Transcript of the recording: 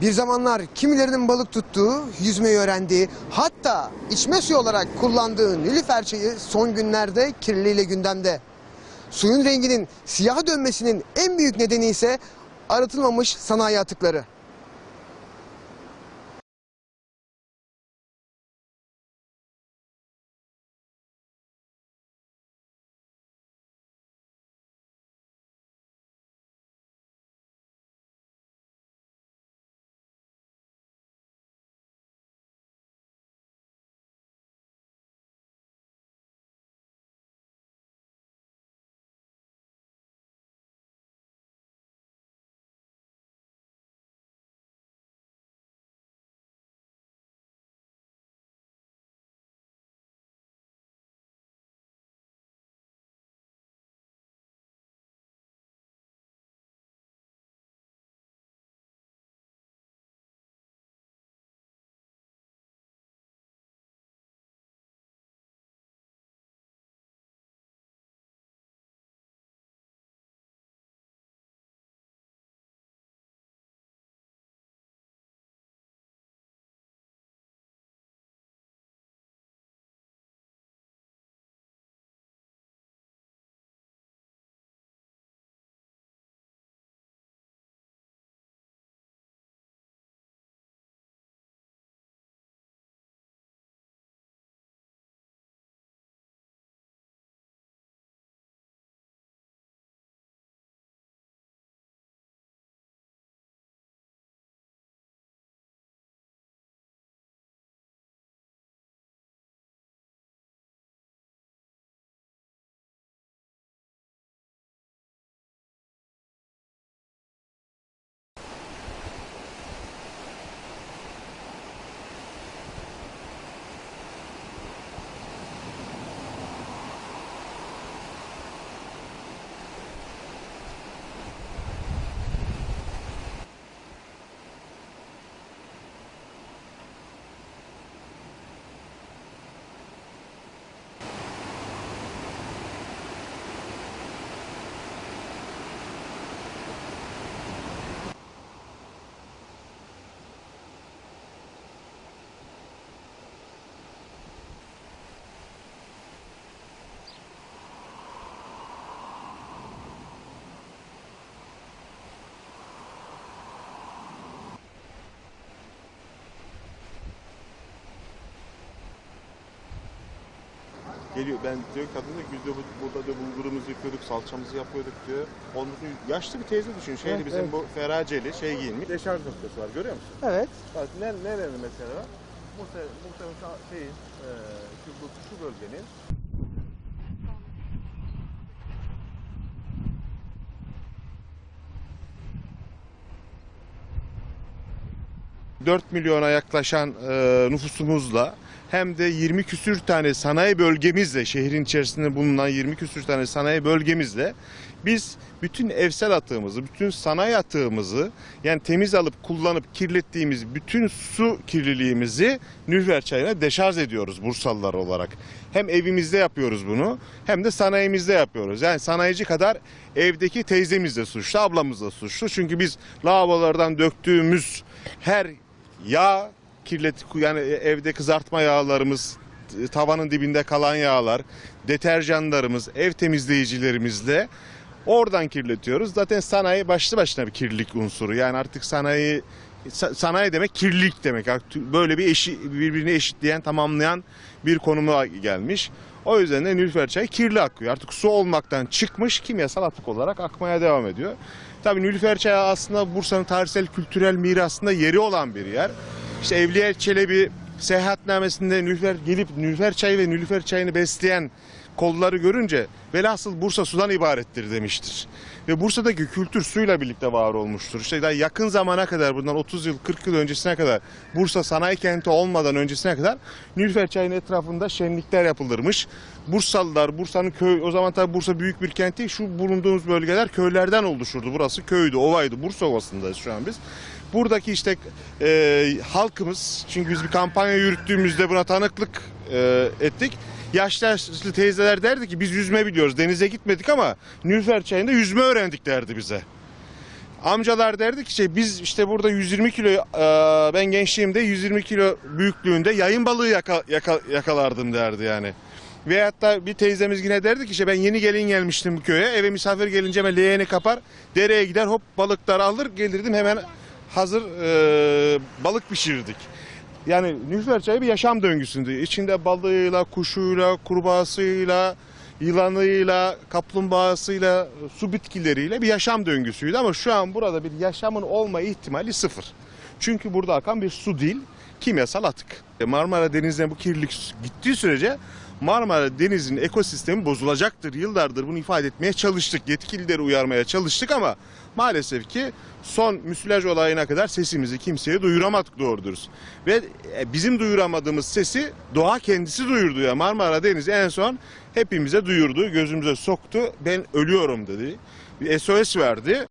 Bir zamanlar kimilerinin balık tuttuğu, yüzmeyi öğrendiği, hatta içme suyu olarak kullandığı Nilüfer çayı son günlerde kirliliğiyle gündemde. Suyun renginin siyaha dönmesinin en büyük nedeni ise arıtılmamış sanayi atıkları. Geliyor ben diyor kadın diyor biz de bu- burada da bulgurumuzu yıkıyorduk, salçamızı yapıyorduk diyor. Onun yaşlı bir teyze düşün. Şeydi Evet, bizim evet. bu feraceli şey giyinmiş. Deşarj noktası var görüyor musun? Evet. Bak ne, nerede mesela? Muhtemelen, şeyin, e, şu, bu, şu bölgenin 4 milyona yaklaşan e, nüfusumuzla hem de 20 küsür tane sanayi bölgemizle şehrin içerisinde bulunan 20 küsür tane sanayi bölgemizle biz bütün evsel atığımızı, bütün sanayi atığımızı yani temiz alıp kullanıp kirlettiğimiz bütün su kirliliğimizi Nülfer çayına deşarj ediyoruz Bursalılar olarak. Hem evimizde yapıyoruz bunu hem de sanayimizde yapıyoruz. Yani sanayici kadar evdeki teyzemiz de suçlu, ablamız da suçlu. Çünkü biz lavabolardan döktüğümüz her yağ kirlet yani evde kızartma yağlarımız, tavanın dibinde kalan yağlar, deterjanlarımız, ev temizleyicilerimizle oradan kirletiyoruz. Zaten sanayi başlı başına bir kirlilik unsuru. Yani artık sanayi sa- sanayi demek kirlilik demek. Böyle bir eşi, birbirini eşitleyen, tamamlayan bir konuma gelmiş. O yüzden de Nilüfer çayı kirli akıyor. Artık su olmaktan çıkmış kimyasal atık olarak akmaya devam ediyor. Tabii Nilüfer çayı aslında Bursa'nın tarihsel kültürel mirasında yeri olan bir yer. İşte Evliya Çelebi seyahatnamesinde Nilüfer gelip Nilüfer çayı ve Nilüfer çayını besleyen kolları görünce velhasıl Bursa sudan ibarettir demiştir. Ve Bursa'daki kültür suyla birlikte var olmuştur. İşte daha yakın zamana kadar bundan 30 yıl 40 yıl öncesine kadar Bursa sanayi kenti olmadan öncesine kadar Nilüfer çayının etrafında şenlikler yapılırmış. Bursalılar, Bursa'nın köy, o zaman tabii Bursa büyük bir kent değil. Şu bulunduğumuz bölgeler köylerden oluşurdu. Burası köydü, ovaydı. Bursa Ovası'ndayız şu an biz. Buradaki işte e, halkımız, çünkü biz bir kampanya yürüttüğümüzde buna tanıklık e, ettik. Yaşlı teyzeler derdi ki biz yüzme biliyoruz. Denize gitmedik ama Nilüfer çayında yüzme öğrendik derdi bize. Amcalar derdi ki şey biz işte burada 120 kilo e, ben gençliğimde 120 kilo büyüklüğünde yayın balığı yaka- yaka- yakalardım derdi yani. Ve hatta bir teyzemiz yine derdi ki işte ben yeni gelin gelmiştim bu köye. Eve misafir gelince hemen leğeni kapar dereye gider hop balıkları alır gelirdim hemen hazır e, balık pişirirdik. Yani Nilüfer Çayı bir yaşam döngüsündü. İçinde balığıyla, kuşuyla, kurbağasıyla, yılanıyla, kaplumbağasıyla, su bitkileriyle bir yaşam döngüsüydü. Ama şu an burada bir yaşamın olma ihtimali sıfır. Çünkü burada akan bir su değil, kimyasal atık. E, Marmara Denizi'ne bu kirlilik gittiği sürece Marmara Denizi'nin ekosistemi bozulacaktır. Yıllardır bunu ifade etmeye çalıştık. Yetkilileri uyarmaya çalıştık ama maalesef ki son müsilaj olayına kadar sesimizi kimseye duyuramadık doğru dürüst. Ve e, bizim duyuramadığımız sesi doğa kendisi duyurdu ya. Marmara Denizi en son hepimize duyurdu, gözümüze soktu. Ben ölüyorum dedi. Bir SOS verdi.